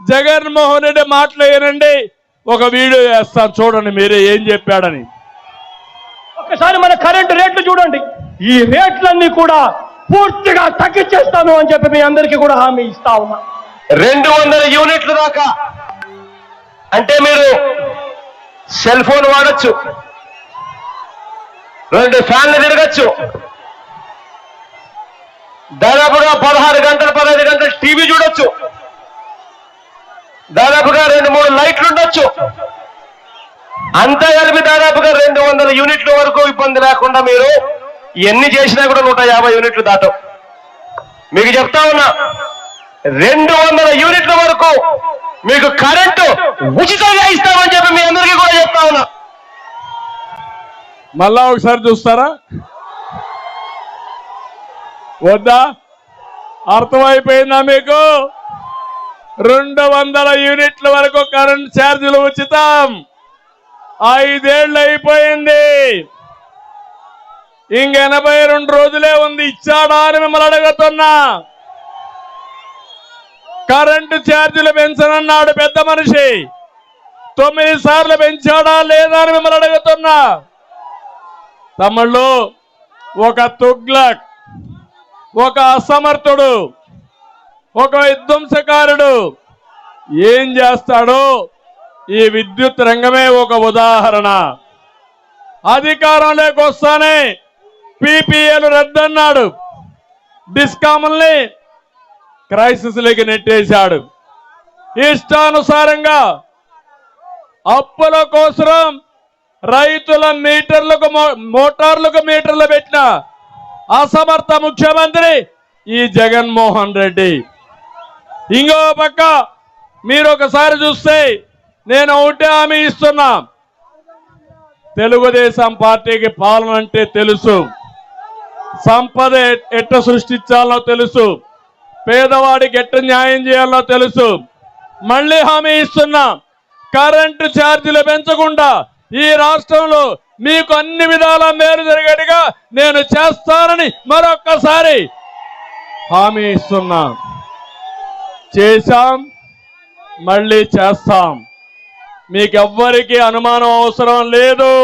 జగన్మోహన్ రెడ్డి మాటలు వినండి. ఒక వీడియో వేస్తాను చూడండి మీరే ఏం చెప్పాడని. ఒకసారి మన కరెంటు రేట్లు చూడండి. ఈ రేట్లన్నీ కూడా పూర్తిగా తగ్గించేస్తాను అని చెప్పి మీ అందరికీ కూడా హామీ ఇస్తా ఉన్నా. రెండు వందల యూనిట్లు దాకా. అంటే మీరు సెల్ ఫోన్ వాడచ్చు. రెండు ఫ్యాన్లు తిరగచ్చు. దాదాపుగా పదహారు గంటలు పదహైదు గంటలు టీవీ చూడొచ్చు. దాదాపుగా రెండు మూడు లైట్లు ఉండొచ్చు. అంతా కలిపి దాదాపుగా రెండు వందల యూనిట్ల వరకు ఇబ్బంది లేకుండా మీరు ఎన్ని చేసినా కూడా నూట యాభై యూనిట్లు దాటం. మీకు చెప్తా ఉన్నా రెండు వందల యూనిట్ల వరకు మీకు కరెంటు ఉచితంగా ఇస్తామని చెప్పి మీ అందరికీ కూడా చెప్తా ఉన్నా. మళ్ళా ఒకసారి చూస్తారా? వద్దా? అర్థమైపోయిందా మీకు? రెండు వందల యూనిట్ల వరకు కరెంట్ ఛార్జీలు ఉచితం. ఐదేళ్ళు అయిపోయింది. ఇంక ఎనభై రెండు రోజులే ఉంది. ఇచ్చాడా అని మిమ్మల్ని అడుగుతున్నా. కరెంటు ఛార్జీలు పెంచనన్నాడు పెద్ద మనిషి. తొమ్మిది సార్లు పెంచాడా లేదా అని మిమ్మల్ని అడుగుతున్నా. తమ్ముళ్ళు ఒక తుగ్లక్ ఒక అసమర్థుడు ఒక విధ్వంసకారుడు ఏం చేస్తాడో ఈ విద్యుత్ రంగమే ఒక ఉదాహరణ. అధికారంలోకి వస్తానే పీపీఏలు రద్దన్నాడు. డిస్కాముల్ని క్రైసిస్లోకి నెట్టేశాడు. ఇష్టానుసారంగా అప్పుల కోసరం రైతుల మీటర్లకు మో- మోటార్లకు మీటర్లు పెట్టిన అసమర్థ ముఖ్యమంత్రి ఈ జగన్మోహన్ రెడ్డి. ఇంకో పక్క మీరు ఒకసారి చూస్తే నేను ఒకటే హామీ ఇస్తున్నా. తెలుగుదేశం పార్టీకి పాలన అంటే తెలుసు. సంపద ఎట్ట సృష్టించాలో తెలుసు. పేదవాడికి ఎట్ట న్యాయం చేయాలో తెలుసు. మళ్ళీ హామీ ఇస్తున్నా. కరెంటు ఛార్జీలు పెంచకుండా ఈ రాష్ట్రంలో మీకు అన్ని విధాల మేలు జరిగేట్టుగా నేను చేస్తానని మరొక్కసారి హామీ ఇస్తున్నా. చేశాం మళ్ళీ చేస్తాం. మీకెవ్వరికీ అనుమానం అవసరం లేదు.